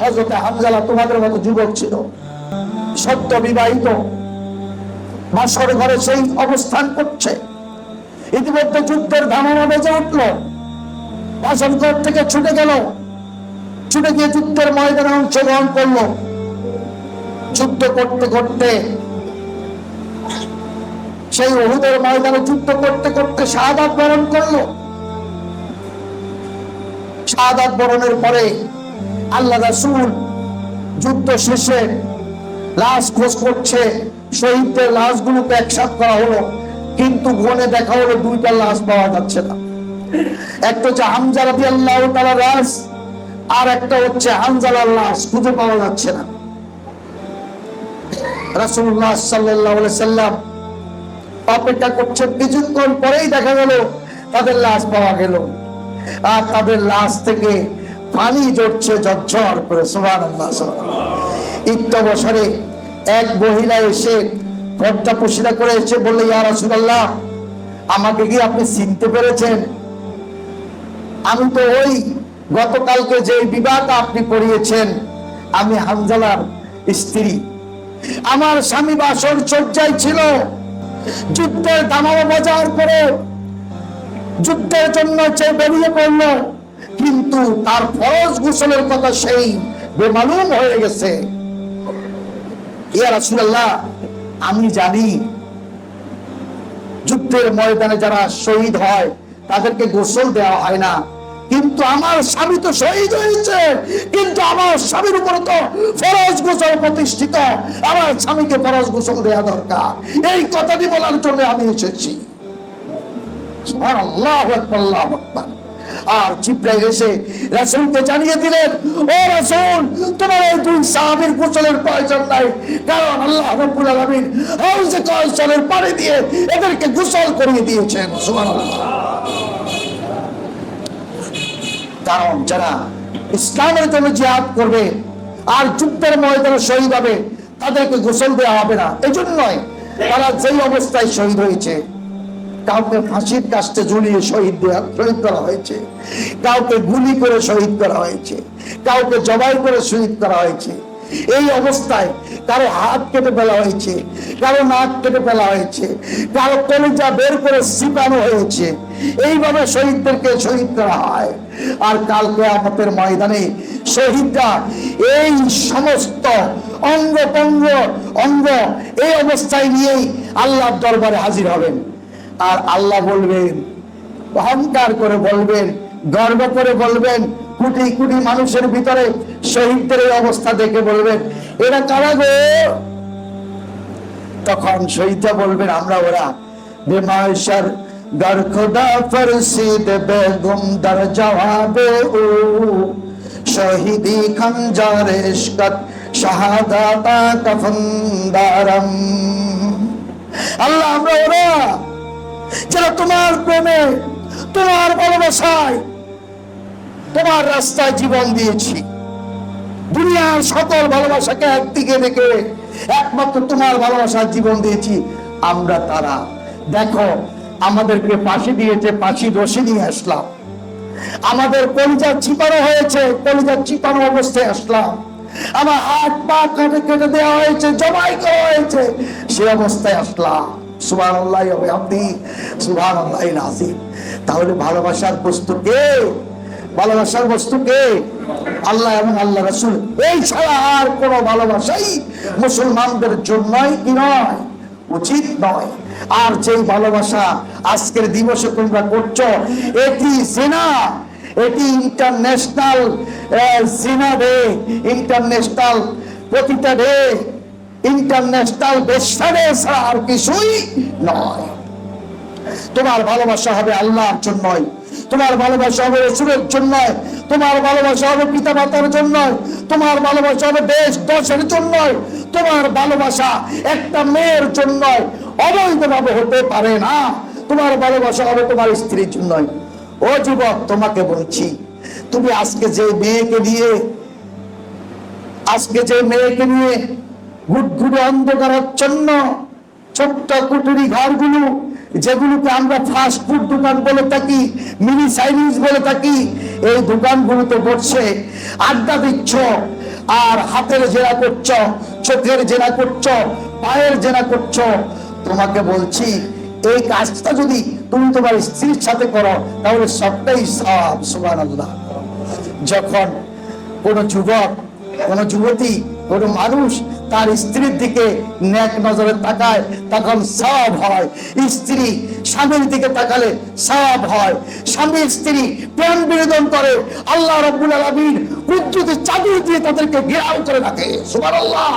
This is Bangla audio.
হজরতে হামজালা তোমাদের মতো যুবক ছিল। সত্য বিবাহিত। বাসর ঘরে সেই অবস্থান করছে। ইতিমধ্যে যুদ্ধের ধামনা বেজে উঠল। বাসর ঘর থেকে ছুটে গেল। ছুটে গিয়ে যুদ্ধের ময়দানে অংশগ্রহণ করল। যুদ্ধ করতে করতে সেই অহুদের ময়দানে যুদ্ধ করতে করতে শাহাদাত বরণ করল। শাহাদাত বরণের পরে আল্লাহ রাসূল যুদ্ধ শেষে লাশ খোঁজ করছে, শহীদদের লাশগুলোকে একসাথ করা হলো, কিন্তু গনে দেখা হলো দুইটা লাশ পাওয়া যাচ্ছে না। একটা হচ্ছে হামজা আল্লাহ তালা লাশ আর একটা হচ্ছে হামজালার লাশ খুঁজে পাওয়া যাচ্ছে না। রাসূলুল্লাহ সাল্লাল্লাহু আলাইহি সাল্লাম অপেক্ষা কিছুক্ষণ পরেই দেখা গেল তাদের লাশ পাওয়া গেল। আর তাদের লাশ থেকে পানি জড়ছে ঝরঝর করে, সুবহানাল্লাহ ইত্য বছরে এক মহিলা এসে পর্দা পুশিরা করে এসে বললে, ইয়া রাসূলুল্লাহ, আমাকে কি আপনি চিনতে পেরেছেন? আমি তো ওই গতকালকে যে বিবাহটা আপনি করিয়েছেন, আমি হামজালার স্ত্রী। আমার স্বামী বাসর চর্যায় ছিল, যুদ্ধের দামাও বাজার করে যুদ্ধের জন্য সে বেরিয়ে পড়ল। কিন্তু তার ফরজ গোসলের কথা সেই বেমালুম হয়ে গেছে। আমি জানি যুদ্ধের ময়দানে যারা শহীদ হয়, তাদেরকে গোসল দেওয়া হয় না। কিন্তু আমার স্বামী তো শহীদ হয়েছে, কিন্তু আমার স্বামীর উপরে তো ফরজ গোসল প্রতিষ্ঠিত। আমার স্বামীকে ফরজ গোসল দেওয়া দরকার। এই কথাটি বলার জন্য আমি এসেছি। আল্লাহু আকবার। আর জিব্রাইল এসে রাসূলকে জানিয়ে দিলেন, ও রাসূল, তোমার এই দুই সাহাবীর গোসলের প্রয়োজন নাই। কারণ আল্লাহ রাব্বুল আলামিন হাউজে কাউসারের পানি দিয়ে এদেরকে গোসল করিয়ে দিয়েছেন। সুবহানাল্লাহ। কারণ যারা ইসলামের জন্য জিহাদ করবে আর যুদ্ধের ময়দানে শহীদ হবে, তাদেরকে গোসল দেওয়া হবে না। এই জন্যই তারা যেই অবস্থায় শহীদ হয়েছে। কাউকে ফাঁসির কাস্টে ঝুলিয়ে শহীদ দেওয়া শহীদ করা হয়েছে। কাউকে গুলি করে শহীদ করা হয়েছে। কাউকে জবাই করে শহীদ করা হয়েছে। এই অবস্থায় কারও হাত কেটে ফেলা হয়েছে, কারও নাক কেটে ফেলা হয়েছে, কারও কলিজা বের করে সিপানো হয়েছে। এইভাবে শহীদদেরকে শহীদ করা হয়। আর কালকে আমাদের ময়দানে শহীদরা এই সমস্ত অঙ্গ পঙ্গ অঙ্গ এই অবস্থায় নিয়েই আল্লাহর দরবারে হাজির হবেন। আর আল্লাহ বলবেন, অহংকার করে বলবেন, গর্ব করে বলবেন, কোটি কুটি মানুষের ভিতরে শহীদদের অবস্থা দেখে বলবেন, এরা কারা গো? তখন শহীদা বলবেন, আমরা ওরা বেমায়সার گر خدا فرسید بیگم در جواب او شهیدی خنجر আল্লাহ, আমরা ওরা যারা তোমার প্রেমে, তোমার ভালোবাসায়, তোমার রাস্তায় জীবন দিয়েছি। দুনিয়ার সকল ভালোবাসাকে একদিকে রেখে একমাত্র তোমার ভালোবাসার জীবন দিয়েছি আমরা তারা। দেখো, আমাদেরকে ফাঁসি দিয়েছে, ফাঁসি রশি নিয়ে আসলাম। আমাদের কলিজা চিপানো হয়েছে কলিজা চিপানো অবস্থায় আসলাম। আমার হাত পা কেটে কেটে দেওয়া হয়েছে, জবাই করা হয়েছে, সে অবস্থায় আসলাম। তাহলে ভালোবাসার বস্তু কে? ভালোবাসার বস্তু কে? আল্লাহ এবং আল্লাহ রসুল। এই ছাড়া আর কোন ভালোবাসাই মুসলমানদের জন্যই কি নয়? উচিত নয়। আর যেই ভালোবাসা আজকের দিবসে তোমরা করছ, এটি সেনা এটি ইন্টারন্যাশনাল জিনা ডে ইন্টারন্যাশনাল প্রতিটা ডে ইন্টারন্যাশনাল ডে ছাড়া আর কিছুই নয়। তোমার ভালোবাসা হবে আল্লাহর জন্যই। তোমার ভালোবাসা হবে রসুলের জন্য তোমার ভালোবাসা হবে পিতা মাতার জন্য তোমার ভালোবাসা হবে দেশ দশের জন্য তোমার ভালোবাসা একটা মেয়ের জন্য অবৈধভাবে হতে পারে না। তোমার ভালোবাসা হবে তোমার স্ত্রীর জন্য ও যুবক, তোমাকে বলছি, তুমি আজকে যে মেয়েকে নিয়ে, আজকে যে মেয়েকে নিয়ে ঘুটঘুটে অন্ধকারাচ্ছন্ন ছোট্ট কুটুরি ঘরগুলো, যেগুলোকে আমরা ফাস্ট ফুড দোকান বলে থাকি মিনি চাইনিজ বলে থাকি, এই দোকানগুলোতে বসে আড্ডা দিচ্ছ, আর হাতের জেরা করছ, চোখের জেরা করছ, পায়ের জেরা করছ। তোমাকে বলছি, এই কাজটা যদি তুমি তোমার স্ত্রীর সাথে করো, তাহলে সবটাই সব আল্লাহ যখন কোনো যুবক, কোনো যুবতী, কোনো মানুষ তার স্ত্রীর দিকে ন্যাক নজরে তাকায়, তখন সব হয়। স্ত্রী স্বামীর দিকে তাকালে সব হয়। স্বামী স্ত্রী প্রেম বিনোদন করে, আল্লাহ রব্বুল আলমীর কুদ্রুতি চাদর দিয়ে তাদেরকে ঘেরাও করে রাখে। সুবহানাল্লাহ।